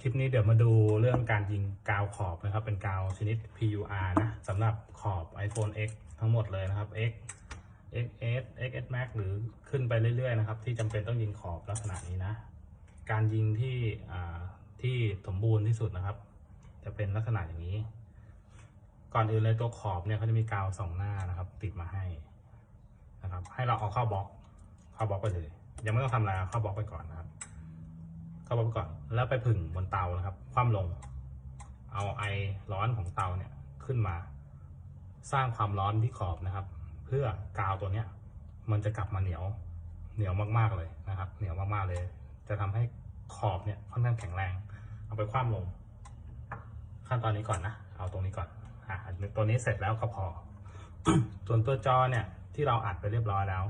คลิปนี้เดี๋ยวมาดูเรื่องการยิงกาวขอบนะครับ เป็นกาวชนิด PUR นะสำหรับขอบ iPhone X ทั้งหมดเลยนะครับ X XS XS Max หรือขึ้นไปเรื่อยๆนะครับ ที่จำเป็นต้องยิงขอบลักษณะนี้นะ การยิงที่ที่สมบูรณ์ที่สุดนะครับ จะเป็นลักษณะอย่างนี้ ก่อนอื่นเลยตัวขอบเนี่ยเขาจะมีกาวสองหน้านะครับ ติดมาให้นะครับ ให้เราเอาเข้าบล็อกเข้าบล็อกไปเลยยังไม่ต้องทำอะไรเข้าบล็อกไปก่อนนะครับ เข้าบล็อกไปก่อน แล้วไปผึ่งบนเตานะครับ คว่ำลง เอาไอร้อนของเตาเนี่ยขึ้นมา สร้างความร้อนที่ขอบนะครับ เพื่อกาวตัวเนี้ย มันจะกลับมาเหนียว เหนียวมากๆเลยนะครับ เหนียวมากๆเลย จะทำให้ขอบเนี่ยค่อนข้างแข็งแรง เอาไปคว่ำลง ขั้นตอนนี้ก่อนนะ เอาตรงนี้ก่อนอะตัวนี้เสร็จแล้วก็พอ ส่วนตัวจอเนี่ยที่เราอัดไปเรียบร้อยแล้ว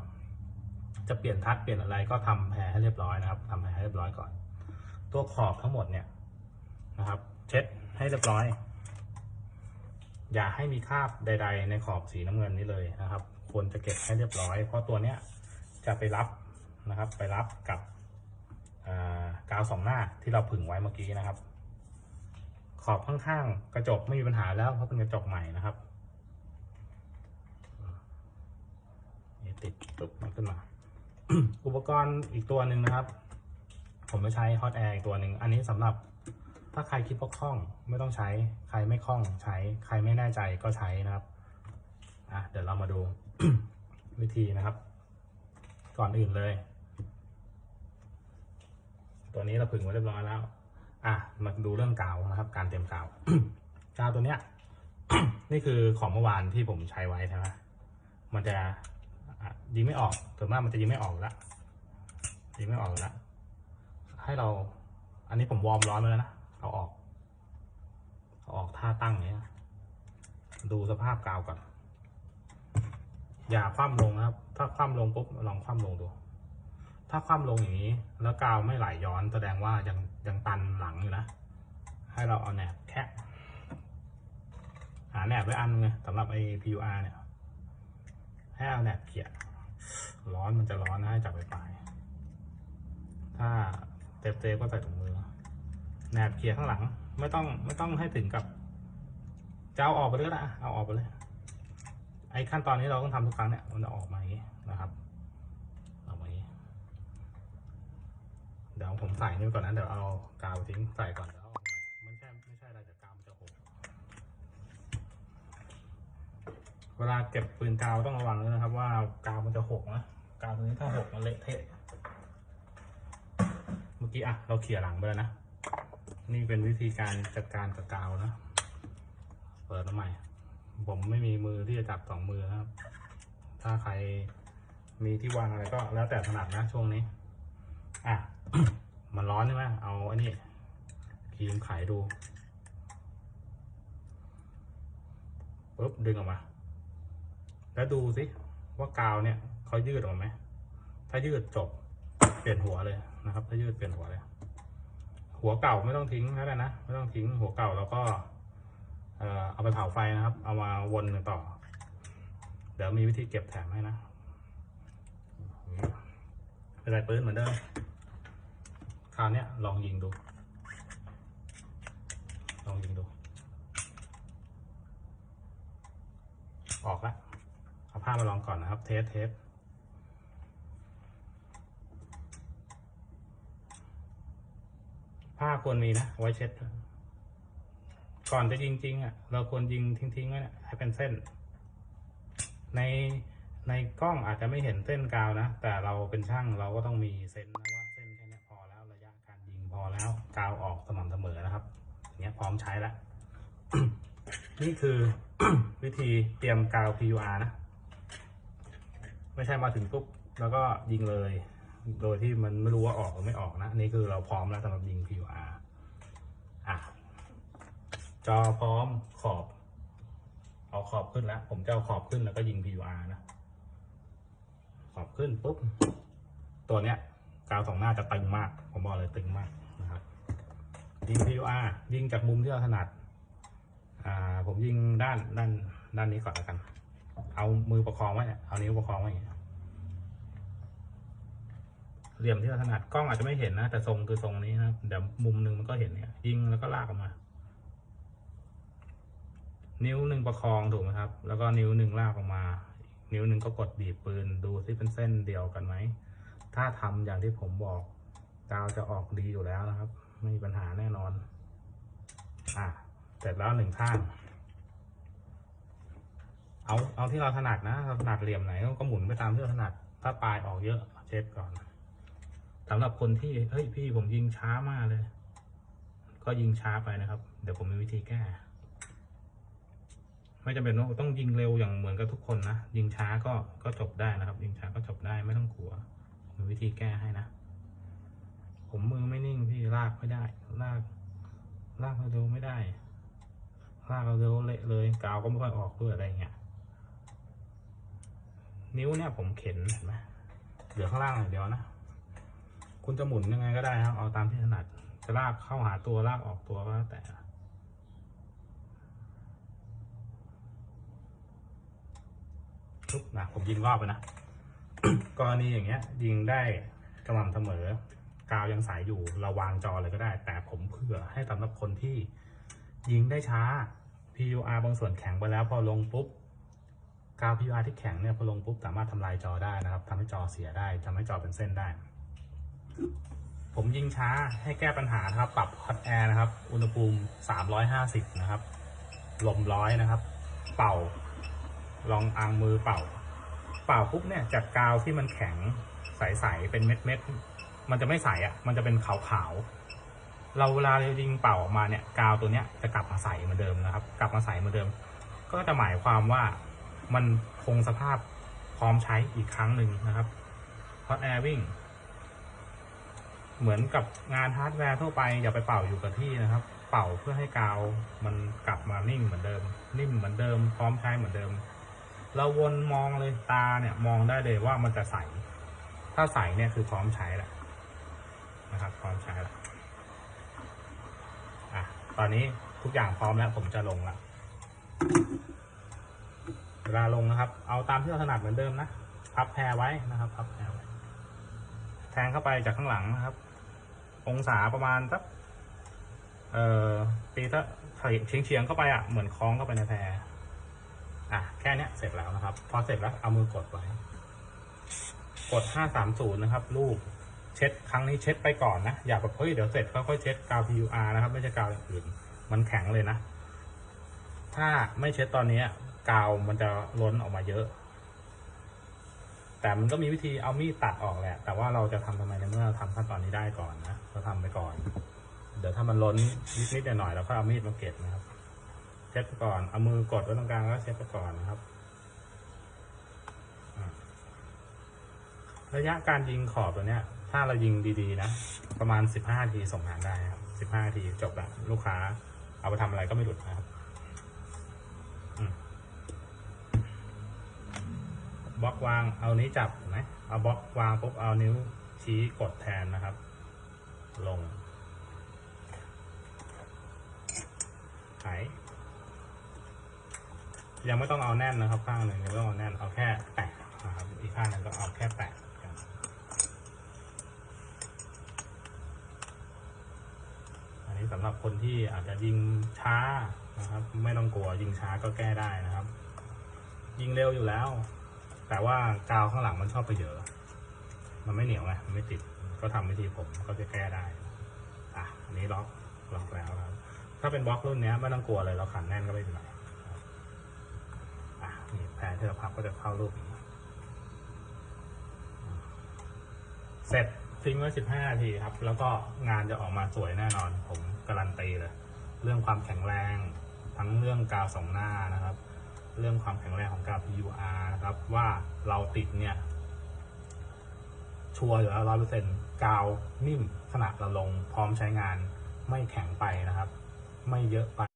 จะเปลี่ยนทัชเปลี่ยนอะไรก็ทำแพรให้เรียบร้อยนะครับทำแพรให้เรียบร้อยก่อน ตัวขอบทั้งหมดเนี่ยนะครับ เช็ดให้เรียบร้อย อย่าให้มีคราบใด ๆ ในขอบสีน้ำเงินนี้เลยนะครับ ควรจะเก็บให้เรียบร้อย เพราะตัวเนี้ยจะไปรับนะครับ ไปรับกับกาวสองหน้าที่เราผึ่งไว้เมื่อกี้นะครับ ขอบข้างๆกระจกไม่มีปัญหาแล้วเพราะเป็นกระจกใหม่นะครับติดปุ๊บมันขึ้นมา อุปกรณ์อีกตัวหนึ่งนะครับ ผมจะใช้ฮอตแอร์อีกตัวหนึ่ง อันนี้สำหรับถ้าใครคิดว่าคล่องไม่ต้องใช้ ใครไม่คล่องใช้ ใครไม่แน่ใจก็ใช้นะครับ อะเดี๋ยวเรามาดูวิธีนะครับ ก่อนอื่นเลย ตัวนี้เราผึ่งไว้เรียบร้อยแล้ว อะ มาดูเรื่องกาวนะครับ การเตรียมกาว กาวตัวเนี้ย นี่คือของเมื่อวานที่ผมใช้ไว้ใช่ไหมมันจะยิงไม่ออกส่วนมากมันจะยิงไม่ออกแล้วยิงไม่ออกแล้ว ให้เรา อันนี้ผมวอร์มร้อนไปแล้วนะ เอาออก เอาออกท่าตั้งเนี้ย ดูสภาพกาวก่อน อย่าคว่ำลงนะครับ ถ้าคว่ำลงปุ๊บลองคว่ำลงดู ถ้าคว่ำลงอย่างนี้ แล้วกาวไม่ไหลย้อนแสดงว่ายังยังตันหลังอยู่นะ ให้เราเอาแหนบแคะหาแหนบไว้อันไงสำหรับไอ้ PUR เนี่ย ให้เอาแหนบเขี่ยร้อนมันจะร้อนนะให้จับไปปลายถ้า ฟเตฟก็ใส่ถุงมือแหนบเขี่ยข้างหลัง ไม่ต้องไม่ต้องให้ถึงกับจะเอาออกไปเลยก็ได้อะเอาออกไปเลย ไอ้ขั้นตอนนี้เราต้องทำทุกครั้งเนี่ยมันจะออกมาอย่างนี้นะครับออกมาอย่างนี้เดี๋ยวผมใส่นี่ก่อนนะเดี๋ยวเอากาวทิ้งใส่ก่อนเดี๋ยวเอาออกมาไม่ใช่ไม่ใช่อะไรแต่กาวมันจะหกเวลาเก็บปืนกาวต้องระวังด้วยนะครับ ว่ากาวมันจะหกนะกาวตัวนี้ถ้าหกมันเละเทะ มื่อกี้อะเราเขี่ยหลังไปแล้วนะ นี่เป็นวิธีการจัดการกับกาวนะ เปิดมาใหม่ ผมไม่มีมือที่จะจับสองมือครับ ถ้าใครมีที่วางอะไรก็แล้วแต่ถนัดนะช่วงนี้ อะ มันร้อนใช่ไหมเอาอันนี้ครีมไขดูปุ๊บดึงออกมา แล้วดูสิว่ากาวเนี่ยเขายืดออกมาไหมถ้ายืดจบเปลี่ยนหัวเลย นะครับ ถ้ายืดเปลี่ยนหัวเลย หัวเก่าไม่ต้องทิ้งแล้วนะไม่ต้องทิ้งหัวเก่าแล้วก็เอาไปเผาไฟนะครับ เอามาวนต่อ เดี๋ยวมีวิธีเก็บแถมให้นะเป็นไรปืนเหมือนเดิมคราวนี้ลองยิงดู ลองยิงดู ออกละเอาผ้ามาลองก่อนนะครับ เทสเทส ผ้าควรมีนะไว้เช็ด ก่อนจะยิงจริงอะ เราควรยิงทิ้งๆไว้เนี่ยให้เป็นเส้น ในในกล้องอาจจะไม่เห็นเส้นกาวนะ แต่เราเป็นช่างเราก็ต้องมีเซนส์นะว่าเส้นแค่นี้พอแล้วระยะการยิงพอแล้วกาวออกสม่ำเสมอนะครับอย่างเงี้ยพร้อมใช้แล้วนี่คือวิธีเตรียมกาว PUR นะ ไม่ใช่มาถึงปุ๊บแล้วก็ยิงเลย โดยที่มันไม่รู้ว่าออกหรือไม่ออกนะนี่คือเราพร้อมแล้วสำหรับยิง PUR อะจอพร้อมขอบ เอาขอบขึ้นแล้ว ผมจะเอาขอบขึ้นแล้วก็ยิง PUR นะ ขอบขึ้นปุ๊บ ตัวเนี้ยกาวสองหน้าจะตึงมาก ผมบอกเลยตึงมากนะครับ ยิง PUR ยิงจากมุมที่เราถนัด อ่า ผมยิงด้านด้านด้านนี้ก่อนแล้วกัน เอามือประคองไว้ เอานิ้วประคองไว้ เหลี่ยมที่เราถนัดกล้องอาจจะไม่เห็นนะ แต่ทรงคือทรงนี้นะเดี๋ยวมุมหนึ่งมันก็เห็นเนี่ย ยิงแล้วก็ลากออกมา นิ้วหนึ่งประคองถูกไหมครับ แล้วก็นิ้วหนึ่งลากออกมา นิ้วหนึ่งก็กดบีบปืนดูที่เป็นเส้นเดียวกันไหม ถ้าทำอย่างที่ผมบอกกาวจะออกดีอยู่แล้วนะครับ ไม่มีปัญหาแน่นอน อะเสร็จแล้วหนึ่งข้างเอา เอาที่เราถนัดนะเราถนัดเหลี่ยมไหนก็หมุนไปตามที่เราถนัด ถ้าปลายออกเยอะเช็ดก่อน สำหรับคนที่เฮ้ยพี่ผมยิงช้ามากเลย ก็ยิงช้าไปนะครับ เดี๋ยวผมมีวิธีแก้ไม่จำเป็นว่าต้องยิงเร็วอย่างเหมือนกับทุกคนนะยิงช้าก็ก็จบได้นะครับ ยิงช้าก็จบได้ไม่ต้องกลัวมีวิธีแก้ให้นะ ผมมือไม่นิ่งพี่ลากไม่ได้ ลาก ลากเร็วไม่ได้ ลากเร็วเละเลยกาวก็ไม่ค่อยออกด้วยอะไรเงี้ยนิ้วเนี่ยผมเข็นเห็นไหมเหลือข้างล่างอย่างเดียวนะ คุณจะหมุนยังไงก็ได้ครับ เอาตามที่ถนัด จะลากเข้าหาตัวลากออกตัวก็แล้วแต่ทุกนะผมยิงรอบไปนะกรณีอย่างเงี้ย ยิงได้กระหม่ำเสมอกาวยังสายอยู่เราวางจอเลยก็ได้ แต่ผมเผื่อให้สำหรับคนที่ยิงได้ช้า PUR บางส่วนแข็งไปแล้วพอลงปุ๊บกาว PUR ที่แข็งเนี่ยพอลงปุ๊บสามารถทำลายจอได้นะครับทำให้จอเสียได้ทำให้จอเป็นเส้นได้ ผมยิงช้าให้แก้ปัญหานะครับ ปรับฮอตแอร์นะครับ อุณหภูมิ 350 นะครับ ลมร้อยนะครับ เป่า ลองอังมือเป่า เป่าปุ๊บเนี่ยจากกาวที่มันแข็งใสๆเป็นเม็ดเม็ดๆมันจะไม่ใสอะ มันจะเป็นขาวๆ เราเวลาเรายิงเป่าออกมาเนี่ย กาวตัวเนี้ยจะกลับมาใสเหมือนเดิมนะครับ กลับมาใสเหมือนเดิม ก็จะหมายความว่ามันคงสภาพพร้อมใช้อีกครั้งหนึ่งนะครับ hot air วิ่ง เหมือนกับงานฮาร์ดแวร์ทั่วไปอย่าไปเป่าอยู่กับที่นะครับ เป่าเพื่อให้กาวมันกลับมานิ่งเหมือนเดิม นิ่มเหมือนเดิม พร้อมใช้เหมือนเดิม เราวนมองเลยตาเนี่ยมองได้เลยว่ามันจะใส ถ้าใสเนี่ยคือพร้อมใช้แหละนะครับ พร้อมใช้แล้วอะตอนนี้ทุกอย่างพร้อมแล้ว ผมจะลงละเวลาลงนะครับ เอาตามที่เราถนัดเหมือนเดิมนะพับแพรไว้นะครับพับแพรไว้แทงเข้าไปจากข้างหลังนะครับ องศาประมาณสักเอ่อตีถ้าเฉียงเฉียงๆเข้าไปอะเหมือนคล้องเข้าไปในแพรอะแค่เนี้ยเสร็จแล้วนะครับ พอเสร็จแล้วเอามือกดไว้ กด 530 นะครับ รูปเช็ดครั้งนี้เช็ดไปก่อนนะ อย่าแบบเฮ้ยเดี๋ยวเสร็จค่อยๆเช็ดกาว PUR นะครับ ไม่ใช่กาวอย่างอื่น มันแข็งเลยนะ ถ้าไม่เช็ดตอนนี้กาวมันจะล้นออกมาเยอะ แต่มันก็มีวิธีเอามีดตัดออกแหละ แต่ว่าเราจะทำทำไมในเมื่อเราทำขั้นตอนนี้ได้ก่อนนะเราทำไปก่อน เดี๋ยวถ้ามันล้นนิดๆหน่อยๆเราก็เอามีดมาเก็บนะครับเช็ดไปก่อนเอามือกดไว้ตรงกลางแล้วเช็ดไปก่อนนะครับระยะการยิงขอบตัวเนี้ย ถ้าเรายิงดีๆนะ ประมาณสิบห้าทีส่งงานได้ครับสิบห้าทีจบละลูกค้า เอาไปทำอะไรก็ไม่หลุดนะครับอืม บล็อกวางเอานี้จับเห็นไหมเอาบล็อกวางปุ๊บเอานิ้วชี้กดแทนนะครับ ลงไถยังไม่ต้องเอาแน่นนะครับ ข้างหนึ่งยังไม่ต้องเอาแน่นเอาแค่แตะนะครับอีกข้างหนึ่งก็เอาแค่แตะกันอันนี้สำหรับคนที่อาจจะยิงช้านะครับ ไม่ต้องกลัวยิงช้าก็แก้ได้นะครับ ยิงเร็วอยู่แล้ว แต่ว่ากาวข้างหลังมันชอบไปเยอะมันไม่เหนียวไงมันไม่ติด ก็ทำวิธีผมก็จะแก้ได้ อะอันนี้ล็อกล็อกแล้วครับถ้าเป็นบล็อกรุ่นนี้ไม่ต้องกลัวเลยเราขันแน่นก็ไม่เป็นไรอะนี่แผนที่เราพับก็จะเข้ารูปเสร็จทิ้งไว้สิบห้านาทีครับ แล้วก็งานจะออกมาสวยแน่นอน ผมการันตีเลย เรื่องความแข็งแรง ทั้งเรื่องกาวสองหน้านะครับ เรื่องความแข็งแรงของกาว PUR นะครับ ว่าเราติดเนี่ย ชัวร์อยู่แล้วร้อยเปอร์เซ็นต์กาวนิ่มขนาดเราลง พร้อมใช้งานไม่แข็งไปนะครับ ไม่เยอะไป